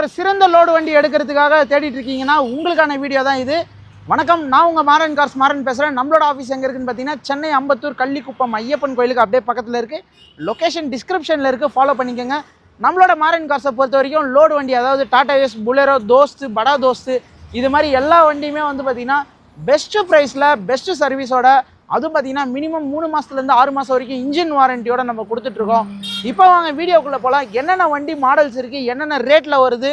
ஒரு சிறந்த லோடு வண்டி எடுக்கிறதுக்காக தேடிட்டு இருக்கீங்கன்னா உங்களுக்கான வீடியோ தான் இது. வணக்கம் நான் உங்கள் மாறன் கார்ஸ் மாறன் பேசுகிறேன் நம்மளோட ஆஃபீஸ் எங்கே இருக்குன்னு பார்த்தீங்கன்னா சென்னை அம்பத்தூர் கள்ளிக்குப்பம் ஐயப்பன் கோயிலுக்கு அப்படியே பக்கத்தில் இருக்குது லொக்கேஷன் டிஸ்கிரிப்ஷனில் இருக்குது ஃபாலோ பண்ணிக்கோங்க. நம்மளோட மாறன் கார்ஸை பொறுத்த வரைக்கும் லோடு வண்டி அதாவது டாடா எஸ் புலரோ தோஸ்து படா தோஸ்து இது மாதிரி எல்லா வண்டியுமே வந்து பார்த்திங்கன்னா பெஸ்ட்டு ப்ரைஸில் பெஸ்ட்டு சர்வீஸோட அதுவும் பார்த்தீங்கன்னா மினிமம் மூணு மாதத்துலேருந்து ஆறு மாதம் வரைக்கும் இன்ஜின் வாரண்டியோட நம்ம கொடுத்துட்ருக்கோம். இப்போ வாங்க வீடியோக்குள்ளே போகலாம் என்னென்ன வண்டி மாடல்ஸ் இருக்குது என்னென்ன ரேட்டில் வருது?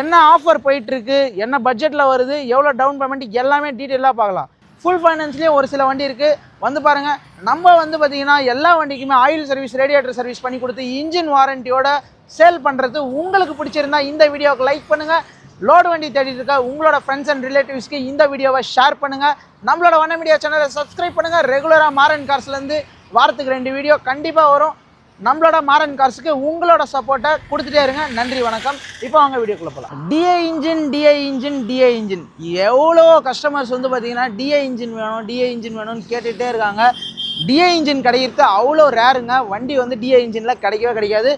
என்ன ஆஃபர் போயிட்டுருக்கு என்ன பட்ஜெட்டில் வருது? எவ்வளோ டவுன் பேமெண்ட் எல்லாமே டீட்டெயிலாக பார்க்கலாம். ஃபுல் ஃபைனான்ஸ்லேயும் ஒரு சில வண்டி இருக்குது வந்து பாருங்கள் நம்ம வந்து பார்த்திங்கன்னா எல்லா வண்டிக்குமே ஆயில் சர்வீஸ் ரேடியேட்டர் சர்வீஸ் பண்ணி கொடுத்து இன்ஜின் வாரண்டியோட சேல் பண்ணுறது உங்களுக்கு பிடிச்சிருந்தா இந்த வீடியோவுக்கு லைக் பண்ணுங்கள் லோடு வண்டி தேடிட்டு இருக்க உங்களோட ஃப்ரெண்ட்ஸ் அண்ட் ரிலேட்டிவ்ஸ்க்கு இந்த வீடியோவை ஷேர் பண்ணுங்கள் நம்மளோட வண்ண மீடியா சேனலை சப்ஸ்கிரைப் பண்ணுங்கள் ரெகுலராக மாறன் கார்ஸ்லேருந்து வாரத்துக்கு ரெண்டு வீடியோ கண்டிப்பாக வரும். நம்மளோட மாறன் கார்ஸுக்கு உங்களோட சப்போர்ட்டை கொடுத்துட்டே இருங்க. நன்றி வணக்கம். இப்போ அவங்க வீடியோக்குள்ள போகலாம் DA engine DA engine DA engine எவ்வளோ கஸ்டமர்ஸ் வந்து பார்த்தீங்கன்னா டிஏ இன்ஜின் வேணும் டிஏ இன்ஜின் வேணும்னு கேட்டுகிட்டே இருக்காங்க. டிஏ இன்ஜின் கிடைக்கிறது அவ்வளோ ரேருங்க வண்டி வந்து டிஏ இன்ஜினில் கிடைக்கவே கிடைக்காது.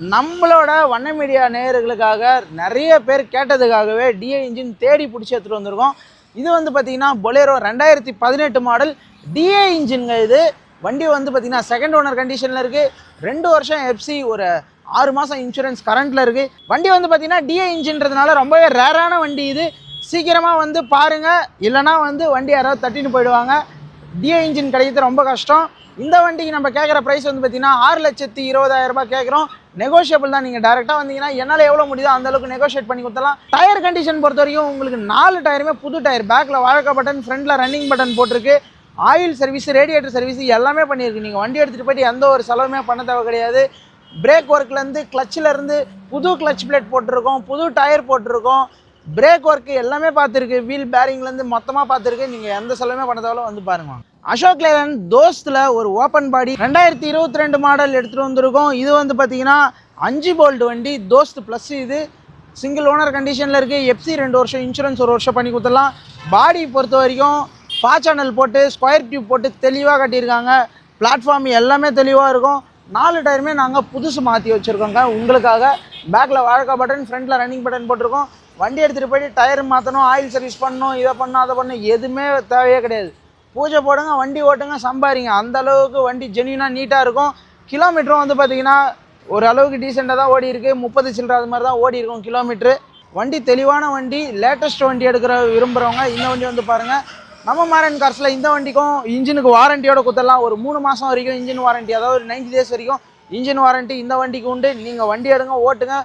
நம்மளோட வண்ண மீடியா நேயர்களுக்காக நிறைய பேர் கேட்டதுக்காகவே டிஏ இன்ஜின் தேடி பிடிச்சி எடுத்துகிட்டு வந்திருக்கோம். இது வந்து பார்த்திங்கன்னா பொலேரோ ரெண்டாயிரத்தி பதினெட்டு மாடல் டிஏ இன்ஜின்ங்க இது. வண்டி வந்து பார்த்திங்கன்னா செகண்ட் ஓனர் கண்டிஷனில் இருக்குது ரெண்டு வருஷம் எஃப்சி ஒரு ஆறு மாதம் இன்சூரன்ஸ் கரண்ட்டில் இருக்குது வண்டி வந்து பார்த்திங்கன்னா டிஏ இன்ஜின்றதுனால ரொம்பவே ரேரான வண்டி இது. சீக்கிரமாக வந்து பாருங்கள் இல்லைனா வந்து வண்டி யாராவது தட்டின்னு போயிடுவாங்க. டிஏ இன்ஜின் கிடைக்கிறது ரொம்ப கஷ்டம். இந்த வண்டிக்கு நம்ம கேட்குற ப்ரைஸ் வந்து பார்த்தீங்கன்னா ஆறு லட்சத்தி இருபதாயிரரூபா கேட்குறோம் நெகோஷியபிள் தான். நீங்கள் டேரெக்டாக வந்தீங்கன்னா என்னால் எவ்வளோ முடியுதோ அந்த அளவுக்கு நெகோஷியேட் பண்ணி கொடுத்தலாம் டயர் கண்டிஷன் பொறுத்த வரைக்கும் உங்களுக்கு நாலு டயருமே புது டயர் பேக்கில் வாழக்க பட்டன் ஃப்ரண்டில் ரன்னிங் பட்டன் போட்டிருக்கு. ஆயில் சர்வீஸ் ரேடியேட்டர் சர்வீஸ் எல்லாமே பண்ணியிருக்கு. நீங்கள் வண்டி எடுத்துகிட்டு போயிட்டு எந்த ஒரு செலவுமே பண்ண தேவை கிடையாது. பிரேக் ஒர்க்லேருந்து இருந்து புது கிளச் பிளேட் போட்டிருக்கோம் புது டயர் போட்டிருக்கோம். பிரேக் ஒர்க்கு எல்லாமே பார்த்துருக்கு. வீல் பேரிங்லேருந்து மொத்தமாக பார்த்துருக்கு. நீங்கள் எந்த செலவுமே பண்ண தேவையில்ல வந்து பாருங்க. அசோக் லேலன் தோஸ்தில் ஒரு ஓப்பன் பாடி ரெண்டாயிரத்தி இருபத்தி ரெண்டு மாடல் எடுத்துகிட்டு வந்திருக்கோம். இது வந்து பார்த்தீங்கன்னா அஞ்சு போல்ட் வண்டி தோஸ்த் ப்ளஸ் இது. சிங்கிள் ஓனர் கண்டிஷனில் இருக்குது எஃப்சி ரெண்டு வருஷம் இன்சூரன்ஸ் ஒரு வருஷம் பண்ணி கொடுத்துடலாம். பாடி பொறுத்த வரைக்கும் பா சேனல் போட்டு ஸ்கொயர் டியூப் போட்டு தெளிவாக கட்டியிருக்காங்க. பிளாட்ஃபார்ம் எல்லாமே தெளிவாக இருக்கும். நாலு டயருமே நாங்கள் புதுசு மாற்றி வச்சுருக்கோங்க. உங்களுக்காக பேக்கில் வாழக்கா பட்டன் ஃப்ரண்ட்டில் ரன்னிங் பட்டன் போட்டிருக்கோம். வண்டி எடுத்துகிட்டு போயிட்டு டயர் மாற்றணும் ஆயில் சர்வீஸ் பண்ணணும் இதை பண்ணணும் அதை பண்ணணும் எதுவுமே தேவையே கிடையாது. பூஜை போடுங்க வண்டி ஓட்டுங்க சம்பாரிங்க. அந்த அளவுக்கு வண்டி ஜென்யூனாக நீட்டாக இருக்கும். கிலோமீட்டரும் வந்து பார்த்தீங்கன்னா ஒரு அளவுக்கு டீசெண்டாக தான் ஓடி இருக்குது முப்பது சில்லற அது மாதிரி தான் ஓடி இருக்கும் கிலோமீட்ரு வண்டி தெளிவான வண்டி லேட்டஸ்ட் வண்டி எடுக்கிற விரும்புகிறவங்க இந்த வண்டி வந்து பாருங்கள் நம்ம மாரன் கார்ஸில் இந்த வண்டிக்கும் இன்ஜினுக்கு வாரண்டியோட கொடுத்துடலாம். ஒரு மூணு மாதம் வரைக்கும் இன்ஜின் வாரண்டி அதாவது ஒரு நைன்டி டேஸ் வரைக்கும் இன்ஜின் வாரண்டி இந்த வண்டிக்கு உண்டு. நீங்கள் வண்டி எடுங்க ஓட்டுங்க.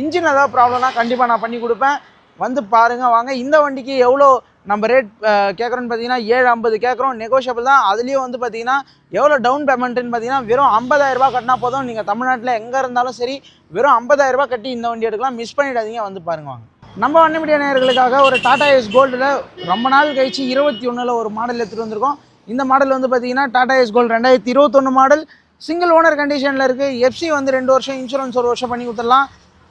இன்ஜின் ஏதாவது ப்ராப்ளம்னா கண்டிப்பாக நான் பண்ணி கொடுப்பேன். வந்து பாருங்கள் வாங்க. இந்த வண்டிக்கு எவ்வளோ நம்ம ரேட் கேட்குறோன்னு பார்த்தீங்கன்னா ஏழு ஐம்பது கேட்குறோம் நெகோஷியபிள் தான். அதுலேயும் வந்து பார்த்தீங்கன்னா எவ்வளோ டவுன் பேமெண்ட்டுன்னு பார்த்தீங்கன்னா வெறும் ஐம்பதாயிரரூபா கட்டினா போதும். நீங்கள் தமிழ்நாட்டில் எங்கே இருந்தாலும் சரி வெறும் ஐம்பதாயிரரூபா கட்டி இந்த வண்டி எடுக்கலாம். மிஸ் பண்ணிடாதீங்க. வந்து பாருங்க வாங்க. நம்ம வண்ண மீடியா ஒரு டாடா எஸ் கோல்டில் ரொம்ப நாள் கழிச்சு இருபத்தி ஒன்றில் ஒரு மாடல் எடுத்துகிட்டு வந்திருக்கோம். இந்த மாடல் வந்து பார்த்தீங்கன்னா டாடா எஸ் கோல்டு ரெண்டாயிரத்தி இருபத்தொன்று மாடல் சிங்கிள் ஓனர் கண்டிஷனில் இருக்குது எஃப்சி வந்து ரெண்டு வருஷம் இன்சூரன்ஸ் ஒரு வருஷம் பண்ணி கொடுத்துடலாம்.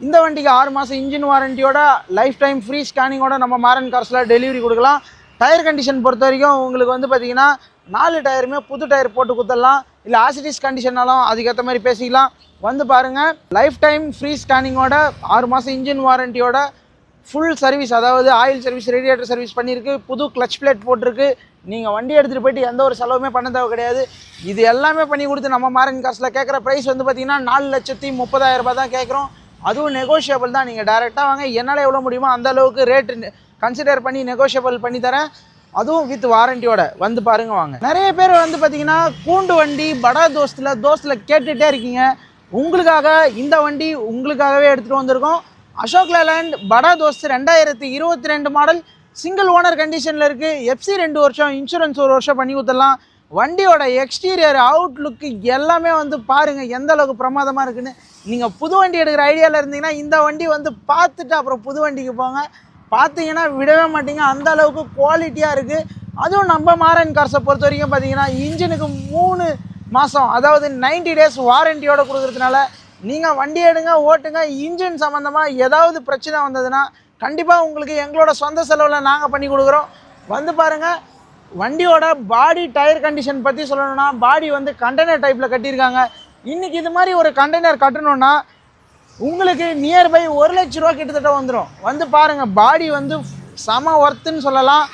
இந்த வண்டிக்கு ஆறு மாதம் இன்ஜின் வாரண்டியோட லைஃப் டைம் ஃப்ரீ ஸ்கேனிங்கோட நம்ம மாரன் கார்ஸில் டெலிவரி கொடுக்கலாம். டயர் கண்டிஷன் பொறுத்த வரைக்கும் உங்களுக்கு வந்து பார்த்தீங்கன்னா நாலு டயருமே புது டயர் போட்டு கொடுத்துடலாம் இல்லை ஆசிடிஸ் கண்டிஷனாலும் அதுக்கேற்ற மாதிரி பேசிக்கலாம். வந்து பாருங்கள் லைஃப் டைம் ஃப்ரீ ஸ்கேனிங்கோட ஆறு மாதம் இன்ஜின் வாரண்டியோட ஃபுல் சர்வீஸ் அதாவது ஆயில் சர்வீஸ் ரேடியேட்டர் சர்வீஸ் பண்ணியிருக்கு. புது கிளச் பிளேட் போட்டிருக்கு. நீங்கள் வண்டி எடுத்துகிட்டு போயிட்டு எந்த ஒரு செலவுமே பண்ண தேவை கிடையாது. இது எல்லாமே பண்ணி கொடுத்து நம்ம மாரன் காசில் கேட்குற ப்ரைஸ் வந்து பார்த்தீங்கன்னா நாலு லட்சத்தி முப்பதாயிரரூபா தான் கேட்குறோம் அதுவும் நெகோஷியபிள் தான். நீங்கள் டேரெக்டாக வாங்க. என்னால் எவ்வளோ முடியுமோ அந்த அளவுக்கு ரேட்டு கன்சிடர் பண்ணி நெகோஷியபிள் பண்ணி தரேன். அதுவும் வித் வாரண்டியோட வந்து பாருங்க வாங்க. நிறைய பேர் வந்து பார்த்தீங்கன்னா கூண்டு வண்டி படா தோஸ்தில் தோஸ்தில் கேட்டுகிட்டே இருக்கீங்க. உங்களுக்காக இந்த வண்டி உங்களுக்காகவே எடுத்துகிட்டு வந்திருக்கோம். அசோக் லேலேண்ட் படா தோஸ்த் ரெண்டாயிரத்தி இருபத்தி ரெண்டு மாடல் சிங்கிள் ஓனர் கண்டிஷனில் இருக்குது எஃப்சி ரெண்டு வருஷம் இன்சூரன்ஸ் ஒரு வருஷம் பண்ணி கொடுத்துடலாம். வண்டியோட எக்ஸ்டீரியர் அவுட்லுக்கு எல்லாமே வந்து பாருங்கள் எந்த அளவுக்கு பிரமாதமாக இருக்குன்னு. நீங்கள் புது வண்டி எடுக்கிற ஐடியாவில் இருந்தீங்கன்னா இந்த வண்டி வந்து பார்த்துட்டு அப்புறம் புது வண்டிக்கு போங்க. பார்த்தீங்கன்னா விடவே மாட்டீங்க. அந்த அளவுக்கு குவாலிட்டியாக இருக்குது அதுவும் நம்ம மாரன் கார்ஸை பொறுத்த வரைக்கும் பார்த்தீங்கன்னா இன்ஜினுக்கு மூணு மாதம் அதாவது 90 டேஸ் வாரண்டியோடு கொடுக்குறதுனால நீங்கள் வண்டி எடுங்க ஓட்டுங்க. இன்ஜின் சம்மந்தமாக ஏதாவது பிரச்சனை வந்ததுன்னா கண்டிப்பாக உங்களுக்கு எங்களோட சொந்த செலவில் நாங்கள் பண்ணி கொடுக்குறோம். வந்து பாருங்கள் வண்டியோட பாடி டயர் கண்டிஷன் பற்றி சொல்லணும்னா பாடி வந்து கண்டெய்னர் டைப்பில் கட்டியிருக்காங்க. இன்றைக்கி இது மாதிரி ஒரு கண்டெய்னர் கட்டணும்னா உங்களுக்கு நியர்பை ஒரு லட்ச ரூபா கிட்டத்தட்ட வந்துடும் வந்து பாருங்கள் பாடி வந்து செம ஒர்த்துன்னு சொல்லலாம்.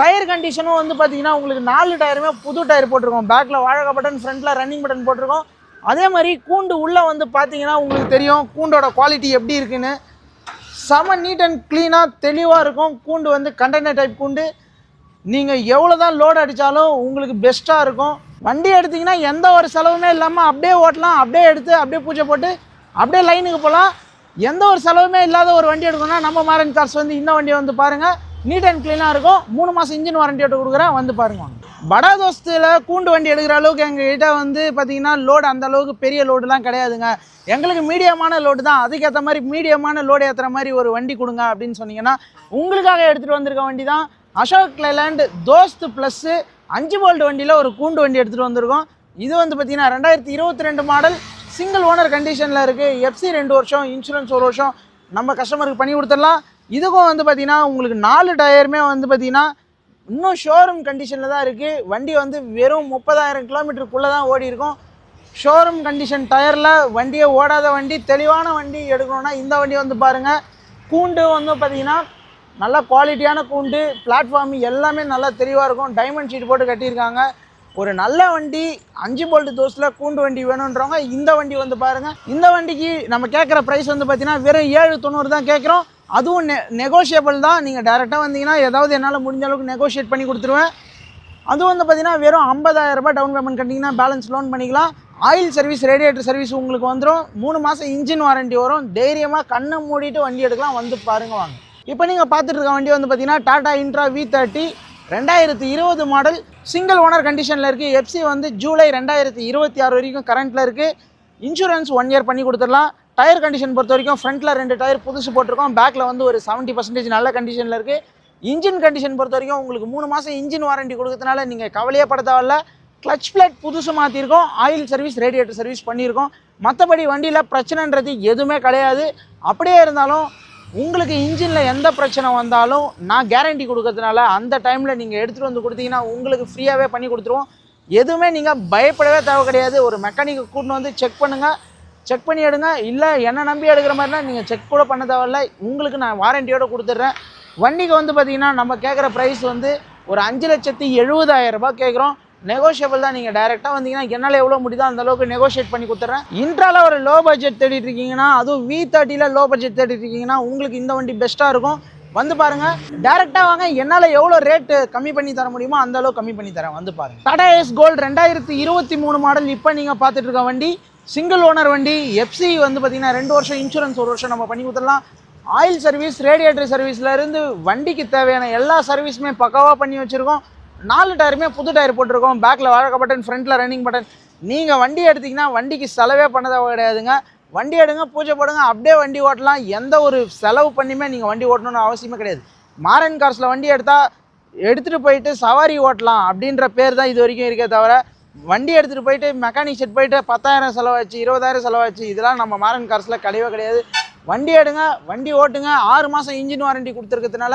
டயர் கண்டிஷனும் வந்து பார்த்தீங்கன்னா உங்களுக்கு நாலு டயருமே புது டயர் போட்டிருக்கோம். பேக்கில் வாழக பட்டன் ஃப்ரண்ட்டில் ரன்னிங் பட்டன் போட்டிருக்கோம். அதே மாதிரி கூண்டு உள்ளே வந்து பார்த்திங்கன்னா உங்களுக்கு தெரியும் கூண்டோட குவாலிட்டி எப்படி இருக்குன்னு. செம நீட் அண்ட் க்ளீனாக தெளிவாக இருக்கும். கூண்டு வந்து கண்டெய்னர் டைப் கூண்டு. நீங்கள் எவ்வளோ தான் லோடு அடித்தாலும் உங்களுக்கு பெஸ்ட்டாக இருக்கும். வண்டி எடுத்தீங்கன்னா எந்த ஒரு செலவுமே இல்லாமல் அப்படியே ஓட்டலாம் அப்படியே எடுத்து அப்படியே பூஜை போட்டு அப்படியே லைனுக்கு போகலாம். எந்த ஒரு செலவுமே இல்லாத ஒரு வண்டி எடுக்கணும்னா நம்ம மாரன் கார்ஸ் வந்து இந்த வண்டியை வந்து பாருங்கள் நீட் அண்ட் க்ளீனாக இருக்கும். மூணு மாதம் இன்ஜின் வாரண்டி எடுத்து கொடுக்குறேன் வந்து பாருங்க. வட படா தோஸ்தில் கூண்டு வண்டி எடுக்கிற அளவுக்கு எங்ககிட்ட வந்து பார்த்தீங்கன்னா லோடு அந்த அளவுக்கு பெரிய லோடுலாம் கிடையாதுங்க. எங்களுக்கு மீடியமான லோடு தான். அதுக்கேற்ற மாதிரி மீடியமான லோடு ஏற்றுற மாதிரி ஒரு வண்டி கொடுங்க அப்படின்னு சொன்னீங்கன்னா உங்களுக்காக எடுத்துகிட்டு வந்திருக்க வண்டி தான். அசோக் லேண்ட் தோஸ்த் ப்ளஸ்ஸு அஞ்சு போல்ட் வண்டியில் ஒரு கூண்டு வண்டி எடுத்துகிட்டு வந்திருக்கோம். இது வந்து பார்த்தீங்கன்னா ரெண்டாயிரத்தி இருபத்தி ரெண்டு மாடல் சிங்கிள் ஓனர் கண்டிஷனில் இருக்குது எஃப்சி ரெண்டு வருஷம் இன்சூரன்ஸ் ஒரு வருஷம். நம்ம கஸ்டமருக்கு பண்ணி கொடுத்துடலாம். இதுக்கும் வந்து பார்த்திங்கன்னா உங்களுக்கு நாலு டயருமே வந்து பார்த்திங்கன்னா இன்னும் ஷோரூம் கண்டிஷனில் தான் இருக்குது வண்டி வந்து வெறும் முப்பதாயிரம் கிலோமீட்டருக்குள்ளே தான் ஓடி இருக்கும். ஷோரூம் கண்டிஷன் டயரில் வண்டியை ஓடாத வண்டி தெளிவான வண்டி எடுக்கணும்னா இந்த வண்டி வந்து பாருங்கள் கூண்டு வந்து பார்த்தீங்கன்னா நல்ல குவாலிட்டியான கூண்டு பிளாட்ஃபார்ம் எல்லாமே நல்லா தெளிவாக இருக்கும். டைமண்ட் ஷீட் போட்டு கட்டியிருக்காங்க. ஒரு நல்ல வண்டி அஞ்சு போல்ட் தோசில் கூண்டு வண்டி வேணுன்றவங்க இந்த வண்டி வந்து பாருங்கள் இந்த வண்டிக்கு நம்ம கேட்குற ப்ரைஸ் வந்து பார்த்தீங்கன்னா வெறும் ஏழு தொண்ணூறு தான் கேட்குறோம். அதுவும் நெ நெகோஷியபிள் தான். நீங்கள் டேரெக்டாக வந்தீங்கன்னா ஏதாவது என்னால் முடிஞ்ச அளவுக்கு நெகோஷியேட் பண்ணி கொடுத்துருவேன். அதுவும் வந்து பார்த்தீங்கன்னா வெறும் 50000 ரூபாய் டவுன் பேமெண்ட் கட்டிங்கன்னா பேலன்ஸ் லோன் பண்ணிக்கலாம். ஆயில் சர்வீஸ் ரேடியேட்டர் சர்வீஸ் உங்களுக்கு வந்துடும் மூணு மாதம் இன்ஜின் வாரண்டி வரும். தைரியமாக கண்ணை மூடிட்டு வண்டி எடுக்கலாம். வந்து பாருங்க வாங்க. இப்போ நீங்கள் பார்த்துட்டு இருக்க வண்டி வந்து பார்த்தீங்கன்னா டாடா இன்ட்ரா வி தேர்ட்டி ரெண்டாயிரத்தி இருபது மாடல் சிங்கிள் ஓனர் கண்டிஷனில் இருக்குது எஃப்சி வந்து ஜூலை ரெண்டாயிரத்தி இருபத்தி ஆறு வரைக்கும் கரண்ட்டில் இருக்குது இன்சூரன்ஸ் ஒன் இயர் பண்ணி கொடுத்துடலாம். டயர் கண்டிஷன் பொறுத்த வரைக்கும் ஃப்ரண்ட்டில் ரெண்டு டயர் புதுசு போட்டிருக்கோம். பேக்கில் வந்து ஒரு செவன்ட்டி பர்சன்டேஜ் நல்ல கண்டிஷனில் இருக்குது இன்ஜின் கண்டிஷன் பொறுத்த வரைக்கும் உங்களுக்கு மூணு மாதம் இன்ஜின் வாரண்டி கொடுக்கறதுனால நீங்கள் கவலையே பட தேவையில்ல. கிளச் பிளேட் புதுசு மாற்றிருக்கோம் ஆயில் சர்வீஸ் ரேடியேட்டர் சர்வீஸ் பண்ணியிருக்கோம் மற்றபடி வண்டியில் பிரச்சனைன்றது எதுவுமே கிடையாது. அப்படியே இருந்தாலும் உங்களுக்கு இன்ஜினில் எந்த பிரச்சனை வந்தாலும் நான் கேரண்டி கொடுக்கறதுனால அந்த டைமில் நீங்கள் எடுத்துகிட்டு வந்து கொடுத்தீங்கன்னா உங்களுக்கு ஃப்ரீயாகவே பண்ணி கொடுத்துருவோம். எதுவுமே நீங்கள் பயப்படவே தேவை கிடையாது. ஒரு மெக்கானிக்கை கூட்டின்னு வந்து செக் பண்ணுங்கள் செக் பண்ணி எடுங்க. இல்லை என்ன நம்பி எடுக்கிற மாதிரினா நீங்கள் செக் கூட பண்ண தேவையில்ல. உங்களுக்கு நான் வாரண்டியோடு கொடுத்துட்றேன். வண்டிக்கு வந்து பார்த்திங்கன்னா நம்ம கேட்குற ப்ரைஸ் வந்து ஒரு அஞ்சு லட்சத்தி எழுபதாயிரம் கேட்குறோம் நெகோஷியபிள் தான் நீங்கள் டைரெக்டாக வந்தீங்கன்னா என்னால் எவ்வளோ முடியுதோ அந்த அளவுக்கு நெகோஷியேட் பண்ணி கொடுத்துட்றேன் இன்ட்ரால ஒரு லோ பட்ஜெட் தேடிட்டு இருக்கீங்கன்னா அதுவும் வி தேர்ட்டியில் லோ பட்ஜெட் தேடிட்டு இருக்கீங்கன்னா உங்களுக்கு இந்த வண்டி பெஸ்ட்டாக இருக்கும். வந்து பாருங்க. டேரெக்டாக வாங்க என்னால் எவ்வளோ ரேட்டு கம்மி பண்ணி தர முடியுமோ அந்த அளவுக்கு கம்மி பண்ணி தரேன். வந்து பாருங்க. டாடா எஸ் கோல்டு ரெண்டாயிரத்தி இருபத்தி மூணு மாடல் இப்போ நீங்கள் பார்த்துட்டு இருக்க வண்டி சிங்கிள் ஓனர் வண்டி எஃப்சி வந்து பார்த்தீங்கன்னா ரெண்டு வருஷம் இன்சூரன்ஸ் ஒரு வருஷம் நம்ம பண்ணி கொடுத்துடலாம். ஆயில் சர்வீஸ் ரேடியேட்டர் சர்வீஸ்லேருந்து வண்டிக்கு தேவையான எல்லா சர்வீஸுமே பக்காவாக பண்ணி வச்சுருக்கோம். நாலு டயருமே புது டயர் போட்டிருக்கோம். பேக்கில் வழக்க பட்டன் ஃப்ரண்ட்டில் ரன்னிங் பட்டன் நீங்கள் வண்டி எடுத்தீங்கன்னா வண்டிக்கு செலவே பண்ணதாக கிடையாதுங்க. வண்டி எடுங்க பூஜை போடுங்க அப்படியே வண்டி ஓட்டலாம். எந்த ஒரு செலவு பண்ணியுமே நீங்கள் வண்டி ஓட்டணும்னு அவசியமே கிடையாது. மாரன் கார்ஸில் வண்டி எடுத்தால் எடுத்துகிட்டு போயிட்டு சவாரி ஓட்டலாம் அப்படின்ற பேர் தான் இது வரைக்கும் இருக்கே தவிர வண்டி எடுத்துகிட்டு போயிட்டு மெக்கானிக் செட் போயிட்டு பத்தாயிரம் செலவாச்சு இருபதாயிரம் செலவாச்சு இதெல்லாம் நம்ம மாரன் கார்ஸில் கிடையவே கிடையாது. வண்டி எடுங்க வண்டி ஓட்டுங்க. ஆறு மாதம் இன்ஜின் வாரண்டி கொடுத்துருக்கிறதுனால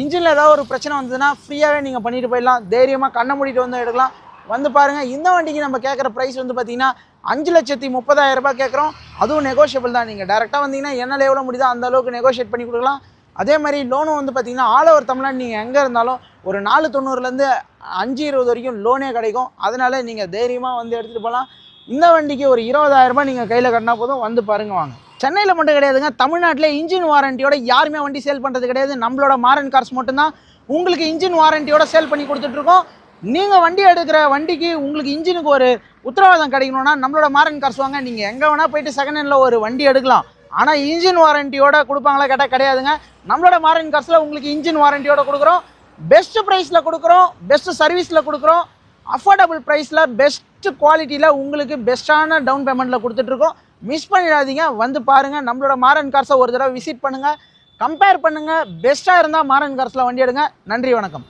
இன்ஜினில் ஏதாவது ஒரு பிரச்சனை வந்ததுன்னா ஃப்ரீயாகவே நீங்கள் பண்ணிட்டு போயிடலாம். தைரியமாக கண்ணை மூடிட்டு வந்து எடுக்கலாம். வந்து பாருங்கள் இந்த வண்டிக்கு நம்ம கேட்குற ப்ரைஸ் வந்து பார்த்தீங்கன்னா அஞ்சு லட்சத்தி முப்பதாயிரம் ரூபாய் கேட்குறோம். அதுவும் நெகோஷியபிள் தான். நீங்கள் டேரெக்டாக வந்தீங்கன்னா என்னால் எவ்வளோ முடியுதோ அந்த அளவுக்கு நெகோஷியேட் பண்ணி கொடுக்கலாம். அதே மாதிரி லோனும் வந்து பார்த்திங்கன்னா ஆல் ஓவர் தமிழ்நாடு நீங்கள் எங்கே இருந்தாலும் ஒரு நாலு தொண்ணூறுலேருந்து அஞ்சு இருபது வரைக்கும் லோனே கிடைக்கும். அதனால நீங்கள் தைரியமாக வந்து எடுத்துகிட்டு போகலாம். இந்த வண்டிக்கு ஒரு இருபதாயிரரூபா நீங்கள் கையில் கட்டினா போதும். வந்து பாருங்க வாங்க. சென்னையில் மட்டும் கிடையாதுங்க. தமிழ்நாட்டில் இன்ஜின் வாரண்டியோட யாருமே வண்டி சேல் பண்ணுறது கிடையாது. நம்மளோட மாரன் கார்ஸ் மட்டும்தான். உங்களுக்கு இன்ஜின் வாரண்டியோட சேல் பண்ணி கொடுத்துட்ருக்கோம். நீங்கள் வண்டி எடுக்கிற வண்டிக்கு உங்களுக்கு இன்ஜினுக்கு ஒரு உத்தரவாதம் கிடைக்கணும்னா நம்மளோட மாரன் கார்ஸ் வாங்க. நீங்கள் எங்கே வேணால் போயிட்டு செகண்ட் ஹேண்டில் ஒரு வண்டி எடுக்கலாம். ஆனால் இன்ஜின் வாரண்டியோட கொடுப்பாங்களா கேட்டால் கிடையாதுங்க. நம்மளோட மாரன் கார்ஸில் உங்களுக்கு இன்ஜின் வாரண்டியோட கொடுக்குறோம். பெஸ்ட் ப்ரைஸில் கொடுக்குறோம். பெஸ்ட் சர்வீஸில் கொடுக்குறோம். அஃபோர்டபுள் ப்ரைஸில் பெஸ்ட் குவாலிட்டியில் உங்களுக்கு பெஸ்ட்டான டவுன் பேமெண்ட்டில் கொடுத்துட்ருக்கோம். மிஸ் பண்ணிடாதீங்க. வந்து பாருங்கள் நம்மளோட மாரன் கார்ஸை ஒரு தடவை விசிட் பண்ணுங்கள் கம்பேர் பண்ணுங்கள் பெஸ்ட்டாக இருந்தால் மாரன் கார்ஸில் வண்டி எடுங்க. நன்றி வணக்கம்.